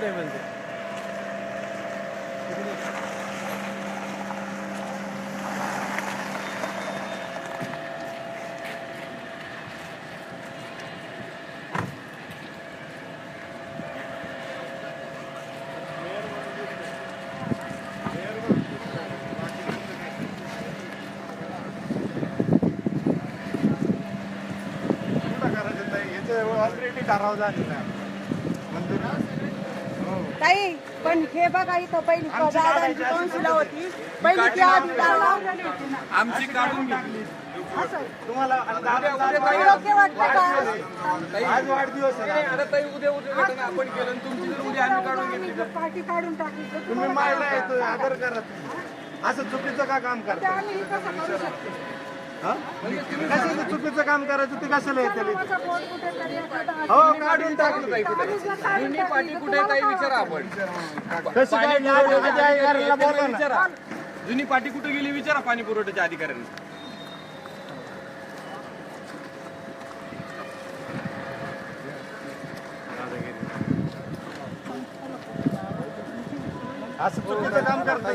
पुढे म्हणजे ऑलरेडी ठराव झालेला आहे. ताई पण हे बघा इथं पहिली दादांची कौन्सिल होती. पहिली ती आधी आमची काढून घेतली असं. तुम्हाला आज योग्य वाटतं का? वाढदिवस- आज वाढदिवस आहे. आता ताई उद्या उद्या घटना आपण केलं आणि तुमची जर उद्या आम्ही काढून घेतली. तर पाठी काढून टाकली. तर तुम्ही मायला येतो आदर करा तुम्ही. असं चुकीचं का काम करता? आम्ही कसं करू शकतो? कशाचं चुकीचं काम करायचं? ते कशाला येते हो काढून टाकलं पाठी कुठे तुम्हाला विचारा. आपण कसं काय अधिकाऱ्याला ना. विचारा. जुनी पाठी कुठे गेली विचारा पाणी पुरवठ्याच्या अधिकाऱ्यांना. असं चुकीचं काम करतात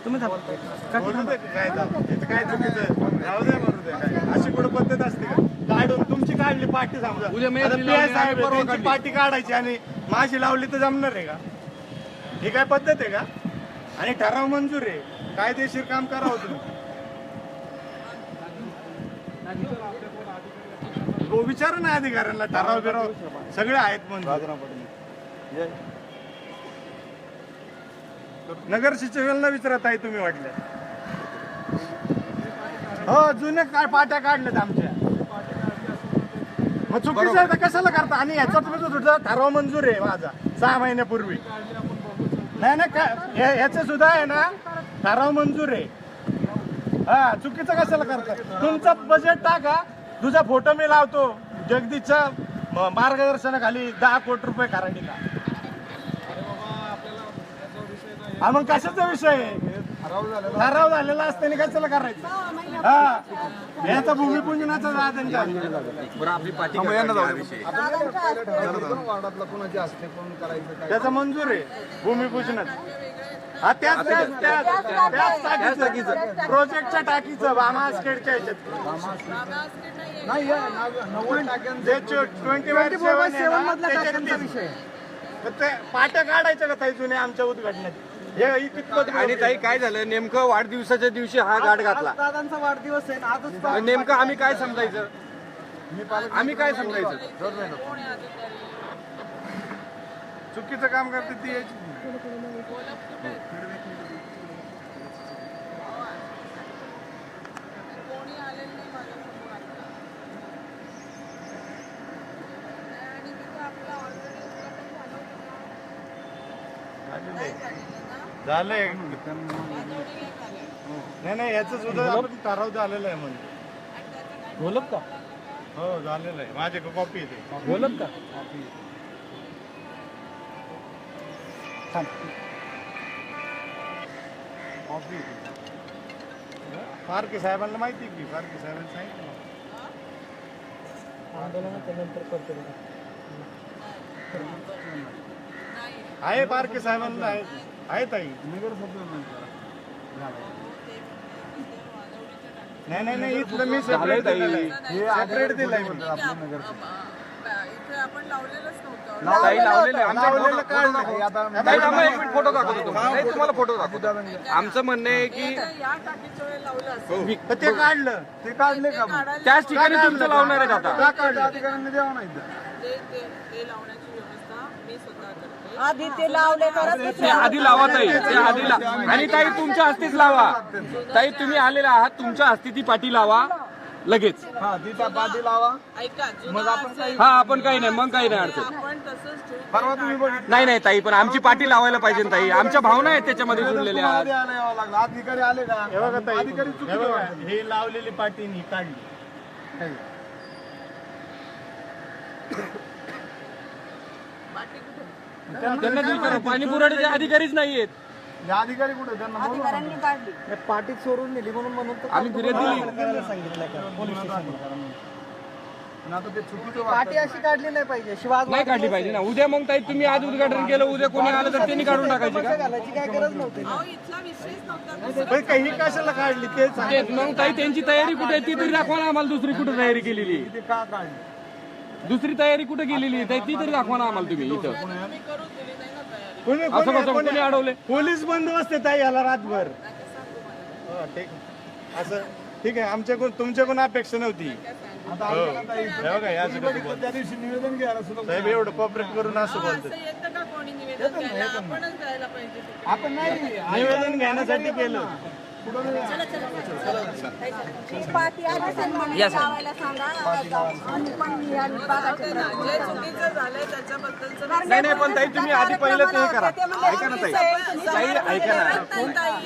का? तुम्ही बोलू दे काय जाऊ. इथं काय चुकीचं राहू दे मरू दे. काय अशी कुठं पद्धत असते का? काढून तुमची काढली पाठी समजा. उद्या मेहंदी आता PI लावली, साहेब आहे, परवा त्यांची काढली. पाठी काढायची आणि माझी लावली तर जमणार आहे का? ही काय पद्धत आहे का? आणि ठराव मंजूर आहे. कायदेशीर काम करावं तुम्ही. हो विचारा ना अधिकाऱ्यांना ठराव बिराव सगळे आहेत मंजूर. नगर सिच्युएशनला विचारत आहे तुम्ही वाटलं हो जुने काय पाट्या काढल्यात आमच्या. मग चुकीचं आहे तर कशाला करता? आणि याचा तुम्ही सुद्धा तुझा ठराव मंजूर आहे माझा सहा महिन्यापूर्वी. नाही नाही काय ह्याचं सुद्धा आहे ना ठराव मंजूर आहे. हा चुकीचं कशाला करता? तुमचा बजेट टाका तुझा फोटो मी लावतो. जगदीशच्या मार्गदर्शनाखाली दहा कोटी रुपये खराडीला हा मग कशाचा विषय? आहे ठराव झालेला असताना कशाला करायचं? हा याचा भूमिपूजनाचा त्यांच्या हा. त्याचा मंजूर आहे भूमिपूजनात. हा त्याच त्याच त्याच त्याच टाकीचं. प्रोजेक्टच्या टाकीचं. बामास्केडच्या ह्याच्यात ट्वेंटी सेवन मधला विषय ते पाट्या काढायच्या का ताई जुने आमच्या उद्घाटनात कितपत आणि ताई काय झालं? नेमकं वाढदिवसाच्या दिवशी हा गाठ घातला. दादांचा वाढदिवस आहे ना आजच मग नेमकं आम्ही काय समजायचं? आम्ही काय समजायचं? चुकीचं काम करते ती याची. कोणी आलेलं नाही माझ्यासमोर आता. आणि तिथं आपलं ऑलरेडी उद्घाटन झालं होतं ना नाही झालेलं ना? झालंय. वाजवणी नाही झाले नाही नाही याचं सुद्धा आपण ठराव झालेला आहे म्हणजे बोलत का? हो झालेलं आहे. माझे कॉपी येते? बोलत का? कॉपी फारके साहेबांना माहिती आहे की? फारके साहेबांनी सांगितलं मला. आंदोलनाच्या नंतर करतो. नाही आहे फारके साहेबांना आहे आहे ताई नाही नाही नाही इथलं मी सेपरेट दिलेलं आहे. सेपरेट दिलंय मी. इथे आपण लावलेलंच नव्हतं. ताई लावलेलं आमच्या लावलेलं काढलं. ताई थांबा एक मिनिट फोटो दाखवतो तुम्हाला. ताई, तुम्हाला फोटो दाखवतो. आमचं म्हणणं आहे की या टाकीच्या वेळेला लावलं असं तर ते काढलं. ते काढले का मग? त्याच ठिकाणी तुमचं लावणार आहेत आता. का काढलं अधिकाऱ्यांनी द्यावं नाही ते ते ते लावण्याची व्यवस्था मी स्वतः करते. आधी ते लावले तरच ते आधी लावा ताई ते आधी ला आणि ताई तुमच्या हस्तीच लावा. ताई तुम्ही आलेले आहात तुमच्या हस्ती ती पाठी लावा. लगेच. ऐका जुनं असेल हा आपण काही नाही मग काही नाही अडचण. आपण तसंच ठेवू. परवा तुम्ही बघितलं नाही नाही ताई पण आमची पाठी लावायला पाहिजे ना ताई. आमच्या भावना आहेत त्याच्यामध्ये जुळलेल्या अधिकारी आले का? हे बघा ताई हे बघा हे लावलेली पाटी ही काढली. पाठी त्यांना विचारा पाणी पुरवठ्याचे अधिकारीच नाहीयेत. हे अधिकारी कुठे? त्यांना बोलवा ना. अधिकाऱ्यांनी काढली. पाठीत सोडून नेली म्हणून म्हणून आम्ही फिर्याद दिली. त्यांना सांगितलं का? पोलीस स्टेशनला. पाठी अशी काढली नाही पाहिजे. शिवाज नाही काढली पाहिजे ना. उद्या मग ताई तुम्ही आज उद्घाटन केलं उद्या कोणी आलं तर त्यांनी काढून टाकायची का? घालायची काय गरज नव्हती काही कशाला काढली? ते सांग. मग ताई त्यांची तयारी कुठे आहे? ती तरी दाखवा ना आम्हाला दुसरी कुठे तयारी केलेली आहे. ते का काढली? दुसरी तयारी कुठे केलेली आहे? ताई ती तरी दाखवा ना आम्हाला तुम्ही इथं. कोणी असं कसं कोणी- अडवले पोलीस बंदोबस्त आहे ताई याला रातभर. हो, ठीक. असं ठीक आहे आमच्याकडून तुमच्याकडून अपेक्षा नव्हती. हो. हे बघा, या सगळं ते बोलतात. साहेब एवढं कॉपरेट करून असं अहो, बोलतात. असं येतं का कोणी निवेदन द्यायला आपणच द्यायला पाहिजे ते. आपण नाही निवेदन घेण्यासाठी केलं. पाठी आधी सन्मान लावायला सांगा आणि पण या विभागाचे ते ना, जे चुकीचं झालंय त्याच्याबद्दलचं नाही नाही पण ताई तुम्ही आधी पहिलं ते करा. ऐका ना ताई. ताई ऐका ना.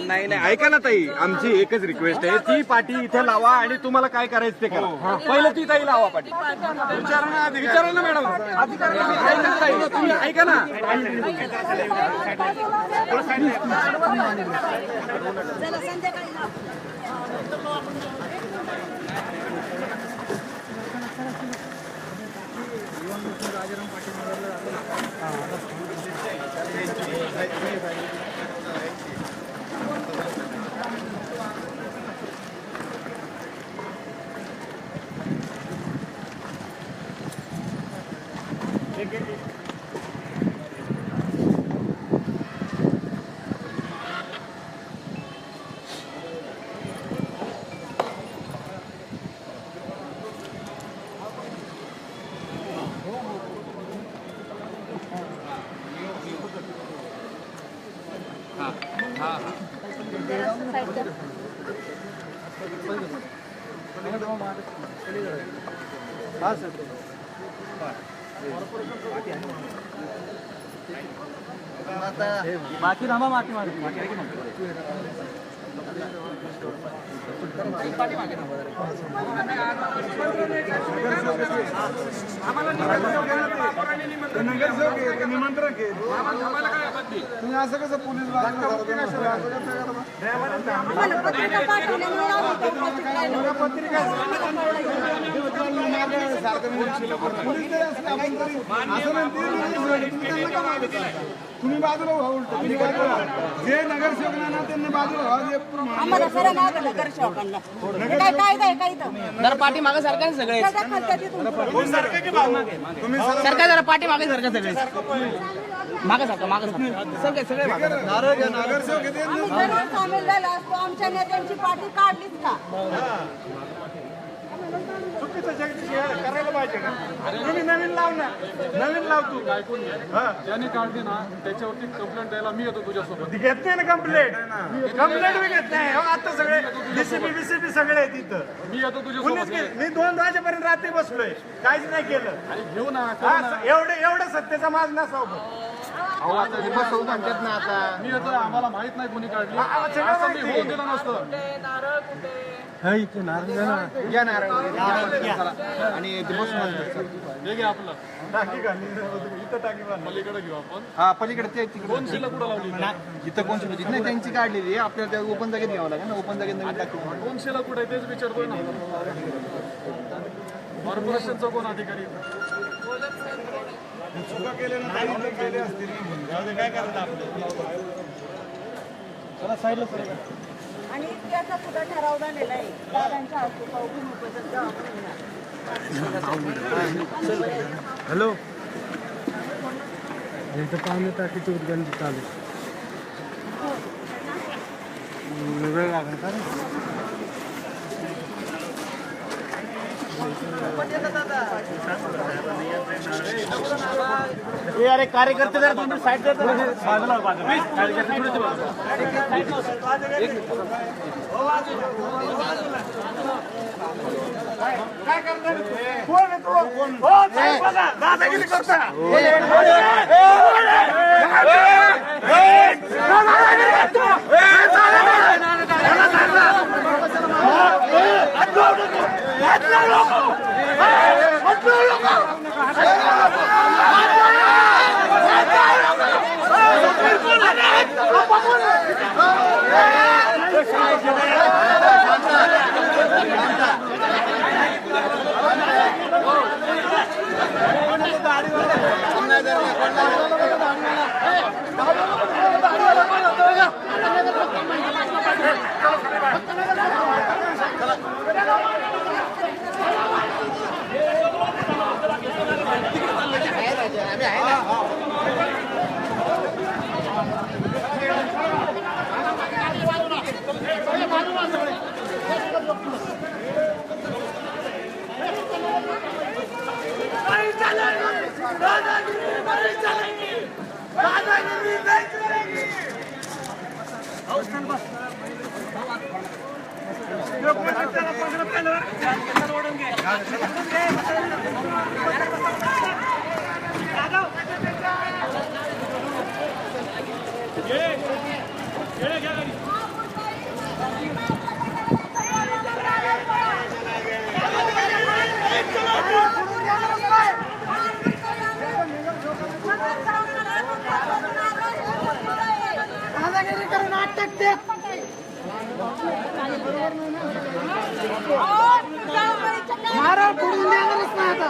नाही. नाही ऐका ना ताई. आमची एकच रिक्वेस्ट आहे. ती पाठी इथे लावा आणि तुम्हाला काय करायचं ते करा. पहिलं ती ताई लावा पाठी. विचारा ना आधी विचारा ना मॅडम. ऐका ना ताई तुम्ही ऐका ना. चला 来た。बाकी थांबा माती मारली तुम्ही असं कसं पोलीस पत्रिका. तुम्ही बाजूला व्हा उलट. तुम्ही काय करा? जे नगरसेवक ना त्यांनी बाजूला व्हा जे आम्हाला खरं मागं हे काय कायदा आहे काय इथं जरा पाठी मागे सरकार सगळे. तुम्ही सरकार जरा पाठी मागे सरकार सगळे मागे सरकार मागे सरकार सगळे सगळे मागे सरका. नारळ घ्या नगरसेवक येते आम्ही जरूर सामील झालो असतो. आमच्या नेत्यांची पाठी काढलीच का? चुकीचं जगदीश हे करायला पाहिजे का तुम्ही नवीन लाव ना नवीन लाव तू. ज्यांनी काढली ना त्याच्यावरती कंप्लेंट द्यायला मी येतो तुझ्यासोबत. ती घेत नाही ना कंप्लेंट कंप्लेंट बी घेत नाही. हो, आता सगळे डीसीपी बीसीपी सगळे आहेत इथं. मी येतो कुणीच तुझ्यासोबत मी दोन वाजेपर्यंत रात्री बसलोय. काहीच नाही केलं. आणि घेऊ ना हा, स- एवढं एवढं सत्तेचा माज नसावं. मी येतोय आम्हाला माहीत नाही कोणी काढली. असं मी. होऊन दिलं नसतं. नारळ हे. पलीकडे घेऊ आपण. हा पलीकडे ते तिकडे. दोन शिला कुठं लावली? इथं कोण सुरू नाही त्यांची काढलेली आहे. आपल्याला त्या ओपन जागेत घ्यावं लागेल ना ओपन जागेत नवीन टाकू. दोन शिला कुठे आहे तेच विचारतोय ना. कॉर्पोरेशनचा कोण अधिकारी? चुका केल्या ना काही केले असतील. जाऊ दे, काय करायचं आपलं चला साईडला सर आणि त्याचा सुद्धा ठराव झालेला आहे दादांच्या हस्ते भूमिपूजन जेव्हा होणार. हॅलो. इथं पाणी टाकीचं उद्घाटन चालू. वेळ लागेल का अरे कार्यकर्ते जर तुम्ही साईड जर बाजूला बाजूला काय दादागिरी नारळ फोडून देणारच नाही आता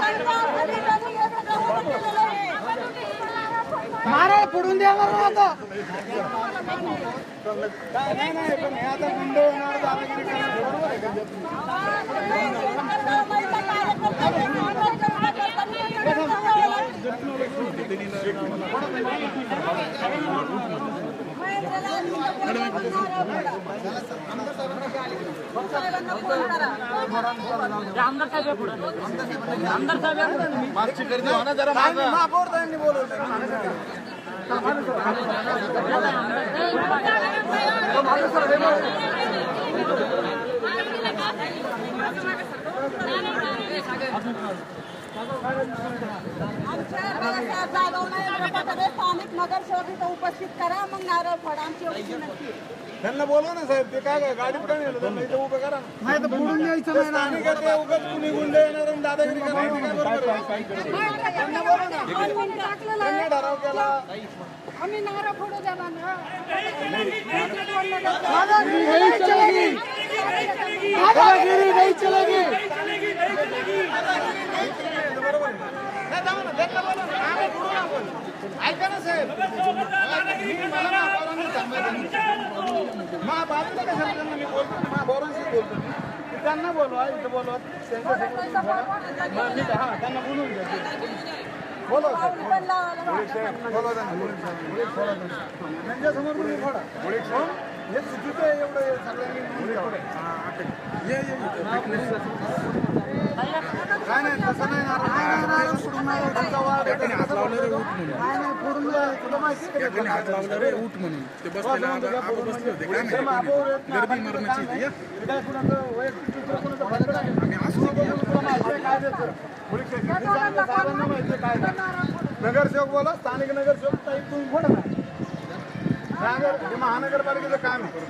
मारा पुढून देणार नाही आता नाही नाही पण हे आता गुंड होणार बरोबर आहे का? आमदार साहेब आहे पुढे आमदार साहेब आहे पुढे मागची गर्दी हो ना जरा मागं. त्यांनी स्थानिक नगरसेवक इथं उपस्थित करा मग नारळ फोडा. आमची एवढी विनंती आहे. त्यांना बोलवा ना साहेब ते काय काय गाडीत का नेलं त्यांना इथं उभं करा नाही तर पुढून यायचं नाही स्थानिक ते उगाच कुणी गुंड येणार आणि दादागिरी करणार ते काय बरोबर आहे? आम्ही टाकलेलं त्यांनी आहे. ठराव केला. आम्ही नारळ फोडू देणार दादागिरी नाही चलेगी ऐका ना साहेब. मा बाजूला कशाला त्यांना मी बोलतो ना, महापौरांशी बोलतो त्यांना बोलवा इथं बोलवा. त्यांच्यासमोर बोला. हा, त्यांना बोलून घ्या. बोलवा बोलवा त्यांच्यासमोर तुम्ही फोडा हो? हे? चुकीचं आहे एवढं सगळ्यांनी काय नाही तसं नाही नारळ. त्यांचा वाद आहे, तसं कसं बोलतो? नाही, नाही, फोडून द्या. तुला माहिती आहे का? बस, जाऊन द्या, फोडून म्हणजे. ते काय कुणाचं वैयक्तिक कुणाचं. तुला माहिती आहे काय त्याचं. माहिती आहे. नगरसेवक बोला स्थानिक नगरसेवक ताई तुम्ही ना नगर हे महानगरपालिकेचं काम आहे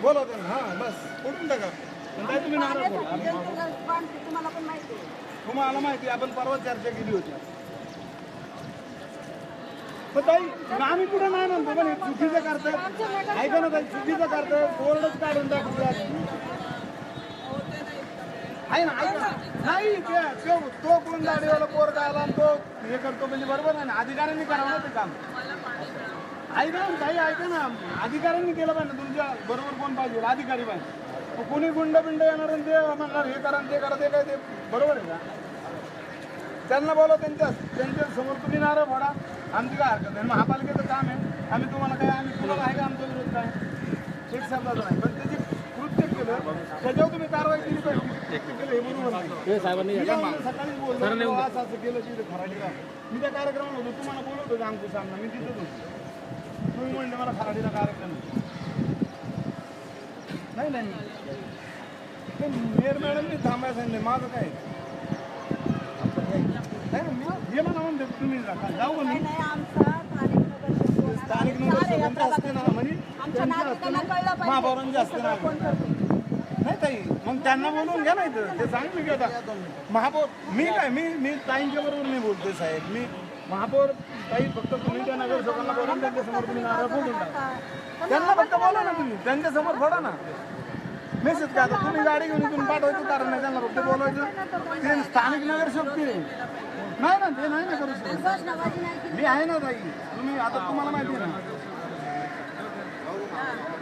बोला त्यांना हा बस फोडून टाका पण ताई तुम्ही नारळ फोडा तुम्हाला पण माहिती आहे तुम्हाला माहिती आपण परवा चर्चा केली होती. पण ताई आम्ही कुठं नाही म्हणतो पण हे चुकीचं करतात ऐका ना ताई चुकीचं करतात बोर्डच काढून टाकतात आहे ना ऐका नाही ते तो कोण गाडीवाला पोर आला आणि तो हे करतो म्हणजे बरोबर आहे ना? अधिकाऱ्यांनी करावं ना ते काम. ऐका ना ताई ऐका ना. अधिकाऱ्यांनी केलं पाहिजे ना तुमच्या बरोबर कोण पाहिजे? अधिकारी पाहिजे. कोणी गुंड बिंड येणार आणि ते म्हणणार हे करा ते करा ते काय ते बरोबर आहे का? त्यांना बोला त्यांच्या त्यांच्यासमोर तुम्ही नारळ फोडा आमची काय हरकत नाही. महापालिकेचं काम आहे. आम्ही तुम्हाला काय आम्ही तुम्हाला आहे का आमचा विरोध काय? एक शब्दाचं नाही. पण त्याची कृत्य केलं त्याच्यावर तुम्ही कारवाई केली पाहिजे. केलं हे बरोबर सकाळीच बोललो असं असं केलं तिथे खराडीला मी त्या कार्यक्रमात होतो तुम्हाला बोलवत होतो आमचं सामना मी तिथंच होतो. तुम्ही म्हणले मला खराडीला कार्यक्रम. नाही नाही. ते मेयर मॅडमनी थांबायला सांगितलं माझं काय नाही ना, मी म्हणते तुम्ही जा. जाऊ का मी? नाही आमचा स्थानिक नगरसेवक स्थानिक नगरसेवकांचं असते ना म्हणे. आमच्या नागरिकांना कळलं पाहिजे महापौरांचे असते ना नाही ताई मग त्यांना बोलवून घ्या नाही तर. ते सांग मी आता. महापौर मी काय मी मी ताईंच्या बरोबर नाही बोलतोय साहेब. मी महापौर काही फक्त तुम्ही त्या नगरसेवकांना बोलून त्यांच्यासमोर तुम्ही नारळ फोडून टाका. त्यांना फक्त बोला ना तुम्ही. त्यांच्यासमोर फोडा ना. मेसेज काय आता? तुम्ही गाडी घेऊन इथून पाठवायचं कारण नाही त्यांना फक्त बोलवायचं. ते स्थानिक नगरसेवक ते. नाही ना ते नाही ना करू शकत. मी आहे ना ताई. तुम्ही आता तुम्हाला माहिती आहे ना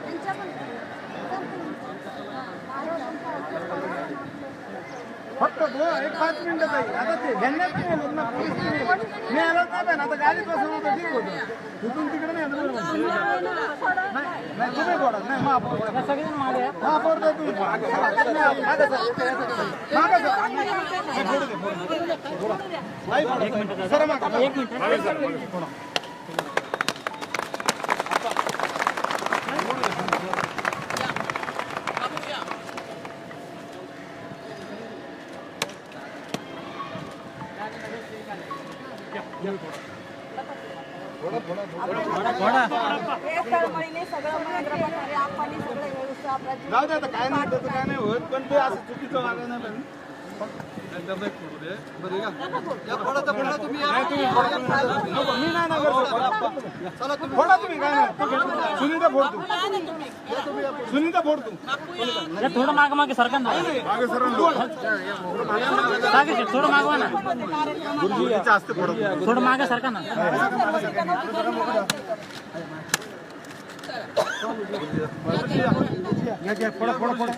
त्यांच्या पण फक्त दो एक पाच मिनिटं ताई आता ते घेण्यात नाही आलं ना पोलीस नाही आलं. मी आलोच नाही पण आता गाडीत बसून होतं ठीक होतं तिथून तिकडे नाही आलं. नाही तुम्ही बोला नाही महापौर महापौर तर तुम्ही बोला. मागं सर. मागं सर. नाही, फोडू दे, फोडू दे. नाही, फोडू दे. सर मागं. मागं सर. फोडा. हे तळमळीने सगळं महेंद्र पठारे आप्पांनी सगळं व्यवस्था आपल्या जाऊ दे आता काय नाही त्याचं काय नाही होत पण ते असं चुकीचं वागायला नाही पाहिजे. नको, मी नाही ना करतो. फोडा तुम्ही. काय नाही. सुनीता फोड तू. सुनीता फोड तू. थोडं माग मागे सरका ना मागे सर थोडं मागवा ना. थोडं मागे सरका ना फोडा फोडा फोडा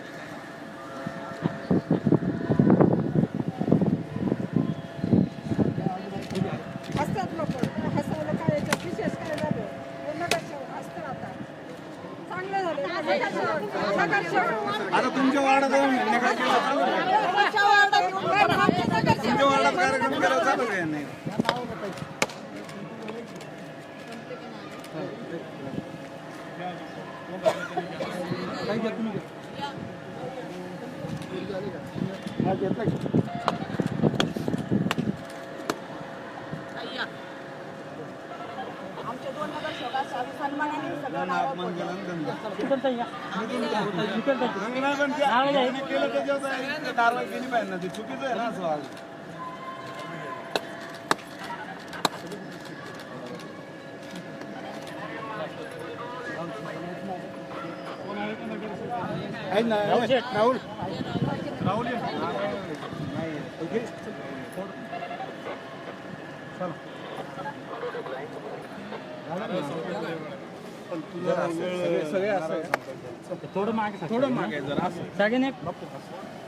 हसतात लोक हसवलं काय याच्यात विशेष काय झालं पूर्ण दर्शवून हसतात आता चांगलं झालं नगरसेवक. आता तुमच्या वार्डात जाऊन काय आहे? तुमच्या वार्डात कार्यक्रम केला चालू आहे यांनी. हा, घेतलं की? आमचे दोन नगरसेवक अशा सन्मानाने सगळं नावं अपमान केला ना त्यांचा. इकडं ताई या. इकडं ताई. रंग नाही पण ते कोणी केलं त्याच्यावर आहे, कारवाई केली पाहिजे ना ते चुकीचं आहे ना असं वागणं. आहे ना, आहे. राहुल राहुल ये. नाही, ओके. चला. पण तुझा वेळ- सगळे असं आहे. थोडं मागे. थोडं मागे जरा असं सागे ने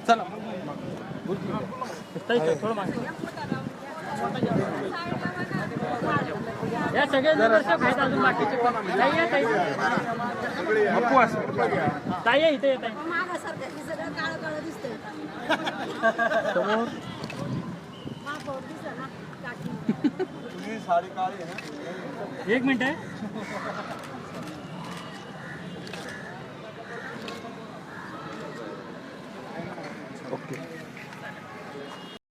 चला ताई, ताई, थोडं मागे या सगळे नगरसेवक आहेत अजून बाकीचे. ताई या, ताई. ताई या, इथे आहे साडी काळी आहे एक मिनिट आहे